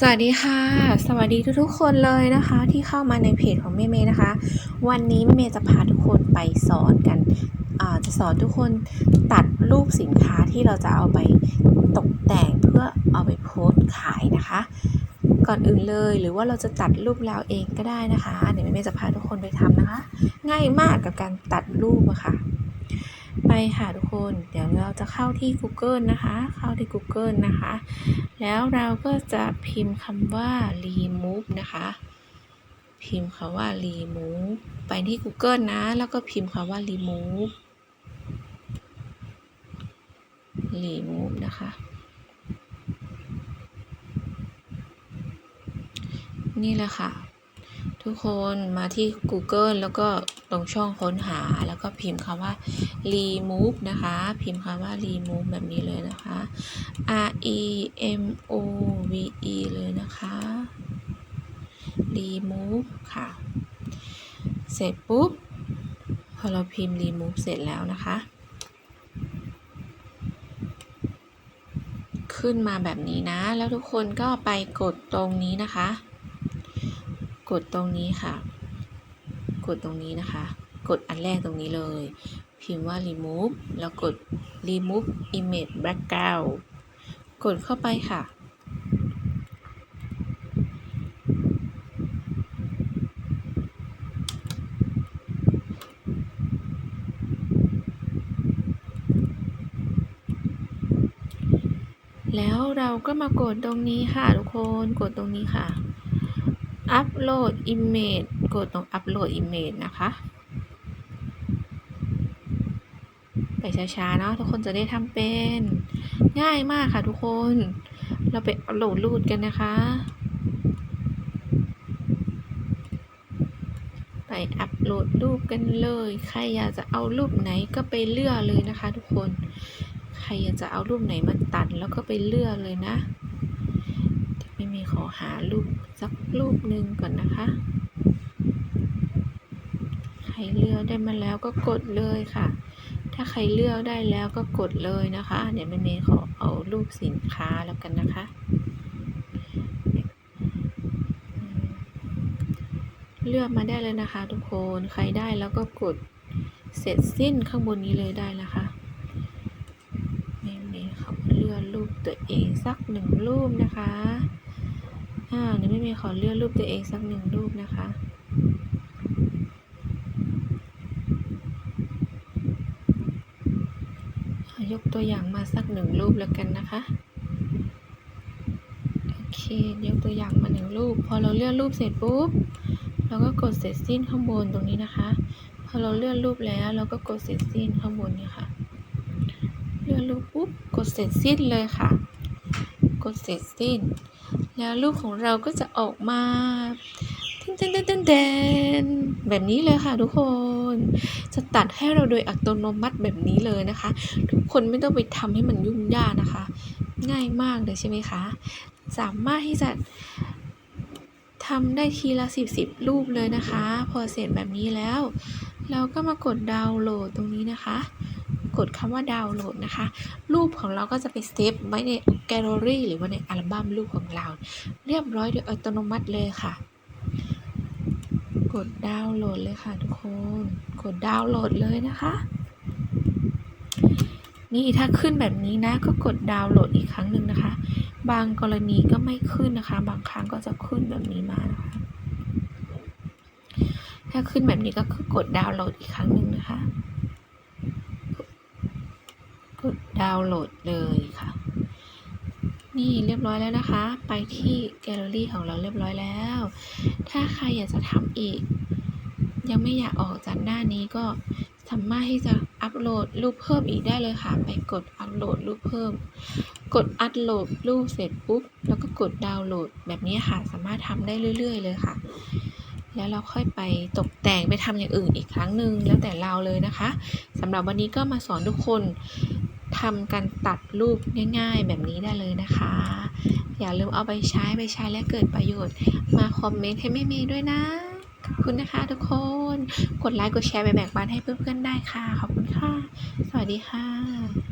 สวัสดีค่ะ สวัสดีทุกๆคนเลยนะคะ ที่เข้ามาในเพจของเมย์เมย์นะคะ วันนี้เมย์จะพาทุกคนไปสอนกันจะสอนทุกคนตัดรูปสินค้าที่เราจะเอาไปตกแต่งเพื่อเอาไปโพสต์ขายนะคะ ก่อนอื่นเลยหรือว่าเราจะตัดรูปเราเองก็ได้นะคะเดี๋ยวเมย์จะพาทุกคนไปทำนะคะ ง่ายมากกับการตัดรูปอะค่ะ ไปค่ะทุกคน เดี๋ยวเราจะเข้าที่ Google นะคะ เข้าที่ Google นะคะ แล้วเราก็จะพิมพ์คำว่า remove นะคะ พิมพ์คำว่า remove ไปที่ Google นะ แล้วก็พิมพ์คำว่า remove remove นะคะ นี่แหละค่ะ ทุกคนมาที่ Google แล้วก็ตรงช่องค้นหาแล้วก็พิมพ์คำว่า remove นะคะ พิมพ์คำว่า remove แบบนี้เลยนะคะ R E M O V E เลยนะคะ remove ค่ะ เสร็จปุ๊บ พอเราพิมพ์ remove เสร็จแล้วนะคะ ขึ้นมาแบบนี้นะ แล้วทุกคนก็ไปกดตรงนี้นะคะ กดตรงนี้ค่ะ กดตรงนี้นะคะ กดอันแรกตรงนี้เลย พิมพ์ว่า remove แล้วกด remove image background กดเข้าไปค่ะ แล้วเราก็มากดตรงนี้ค่ะทุกคน กดตรงนี้ค่ะ อัปโหลด image กดตรงอัปโหลด image นะคะ ไปช้าๆเนาะทุกคนจะได้ทำเป็น ง่ายมากค่ะทุกคน เราไปอัปโหลดรูปกันนะคะ ไปอัปโหลดรูปกันเลย ใครอยากจะเอารูปไหนก็ไปเลือกเลยนะคะ ทุกคน ใครอยากจะเอารูปไหนมาตัดแล้วก็ไปเลือกเลยนะ มีขอหารูปสักรูปหนึ่งก่อนนะคะ ใครเลือกได้มาแล้วก็กดเลยค่ะ ถ้าใครเลือกได้แล้วก็กดเลยนะคะ เดี๋ยวแม่เมย์ขอเอารูปสินค้าแล้วกันนะคะ เลือกมาได้เลยนะคะทุกคน ใครได้แล้วก็กดเสร็จสิ้นข้างบนนี้เลยได้นะคะแม่เมย์ขอเลือกรูปตัวเองสักหนึ่งรูปนะคะ อ่าเดี๋ยวแม่มย์ขอเลือกรูปตัวเองสักหนึ่งรูปนะคะยกตัวอย่างมาสักหนึ่งรูปแล้วกันนะคะ โอเค ยกตัวอย่างมาหนึ่งรูป พอเราเลือกรูปเสร็จปุ๊บ เราก็กดเสร็จสิ้นข้างบนตรงนี้นะคะ พอเราเลือกรูปแล้ว เราก็กดเสร็จสิ้นข้างบนนี่ค่ะ เลือกรูปปุ๊บ กดเสร็จสิ้นเลยค่ะ กดเสร็จสิ้น แล้วรูปของเราก็จะออกมาเต้นเต้นเต้นเต้นแบบนี้เลยค่ะทุกคน จะตัดให้เราโดยอัตโนมัติแบบนี้เลยนะคะ ทุกคนไม่ต้องไปทำให้มันยุ่งยากนะคะ ง่ายมากเลยใช่ไหมคะ สามารถที่จะทำได้ทีละสิบสิบรูปเลยนะคะ พอเสร็จแบบนี้แล้ว เราก็มากดดาวน์โหลดตรงนี้นะคะ กดคำว่าดาวน์โหลดนะคะ รูปของเราก็จะไปเซฟไว้ในแกลเลอรี่หรือว่าในอัลบั้มรูปของเรา เรียบร้อยโดยอัตโนมัติเลยค่ะ กดดาวน์โหลดเลยค่ะทุกคน กดดาวน์โหลดเลยนะคะ นี่ถ้าขึ้นแบบนี้นะก็กดดาวน์โหลดอีกครั้งหนึ่งนะคะ บางกรณีก็ไม่ขึ้นนะคะ บางครั้งก็จะขึ้นแบบนี้มานะคะถ้าขึ้นแบบนี้ก็คือกดดาวน์โหลดอีกครั้งหนึ่งนะคะ ก ดาวน์โหลดเลยค่ะ นี่เรียบร้อยแล้วนะคะ ไปที่แกลเลอรี่ของเราเรียบร้อยแล้ว ถ้าใครอยากจะทำอีก ยังไม่อยากออกจากหน้านี้ก็สามารถที่จะอัปโหลดรูปเพิ่มอีกได้เลยค่ะ ไปกดอัปโหลดรูปเพิ่ม กดอัปโหลดรูปเสร็จปุ๊บ แล้วก็กดดาวน์โหลดแบบนี้ค่ะ สามารถทำได้เรื่อย ๆ เลยค่ะ แล้วเราค่อยไปตกแต่งไปทำอย่างอื่นอีกครั้งหนึ่งแล้วแต่เราเลยนะคะสำหรับวันนี้ก็มาสอนทุกคน ทำการตัดรูปง่าย ๆ แบบนี้ได้เลยนะคะ อย่าลืมเอาไปใช้ไปใช้และเกิดประโยชน์ มาคอมเมนต์ให้แม่เมย์ด้วยนะ ขอบคุณนะคะทุกคน กดไลค์กดแชร์ไปแบ่งปันให้เพื่อนๆได้ค่ะ ขอบคุณค่ะ สวัสดีค่ะ